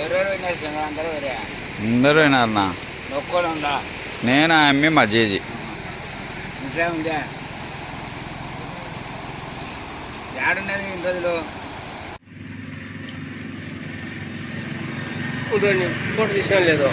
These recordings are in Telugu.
అందరూ వేరే అందరూ వినారన్నా. నేను ఆ అమ్మి మజ్జీజీ ముసలే ఉందా? ఏడున్నది ఇన్ని రోజులు? ఫోటో తీసాను లేదు.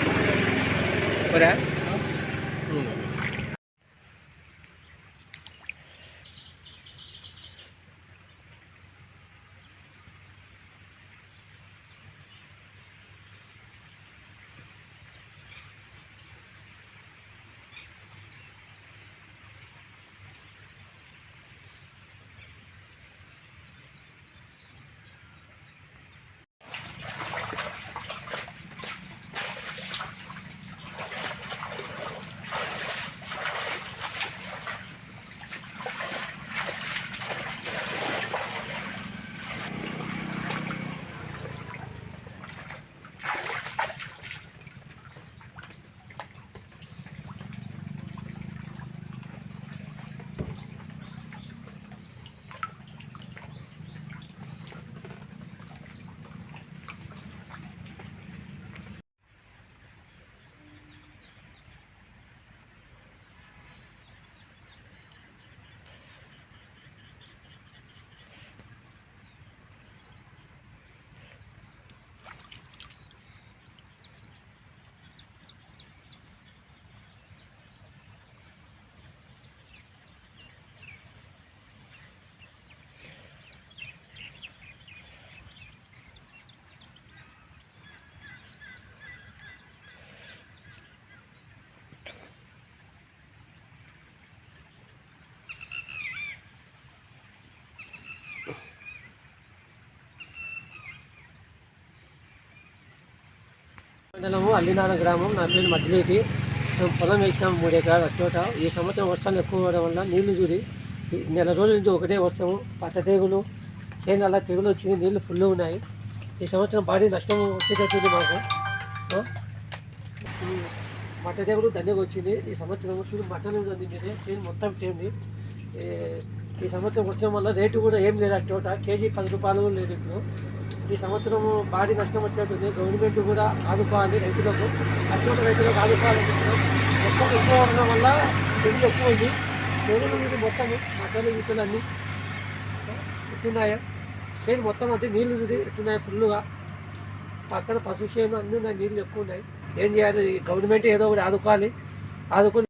మండలము అల్లినాల గ్రామం నా పేరు మధ్యలేటి. మేము పొలం వేసినాము మూడు ఎకరాల చోట ఈ సంవత్సరం వర్షాలు ఎక్కువ అవడం వల్ల నీళ్ళు చూడి ఈ నెల రోజుల నుంచి ఒకటే వర్షము. పట్ట తెగులు చేనుల తెగులు వచ్చింది నీళ్ళు ఫుల్ ఉన్నాయి. ఈ సంవత్సరం భారీ నష్టం వచ్చేటట్టుంది మాకు. మట్ట తెగులు దండగా వచ్చింది. ఈ సంవత్సరం చూడు మట్టలు ఉంది మీదే చేను మొత్తం చేయండి ఈ సంవత్సరం వర్షం వల్ల రేటు కూడా ఏం లేదు ఆ చోట. కేజీ పది రూపాయలు కూడా లేదు ఇప్పుడు. ఈ సంవత్సరం భారీ నష్టం వచ్చినట్టుంది. గవర్నమెంట్ కూడా ఆదుకోవాలి రైతులకు. అటువంటి రైతులకు ఆదుకోవాలి మొత్తం ఎక్కువ ఉండడం వల్ల తెగులు ఎక్కువ ఉంది. తెగులు మీద మొత్తం మటలు గిట్టలు అన్నీ ఎట్టున్నాయా? చేను మొత్తం అంటే నీళ్ళు చూసి ఎట్టున్నాయి ఫుల్లుగా? పక్కన పశు చేను అన్నీ ఉన్నాయి నీళ్ళు ఎక్కువ ఉన్నాయి. ఏం చేయాలి? గవర్నమెంట్ ఏదో ఒకటి ఆదుకోవాలి. ఆదుకుని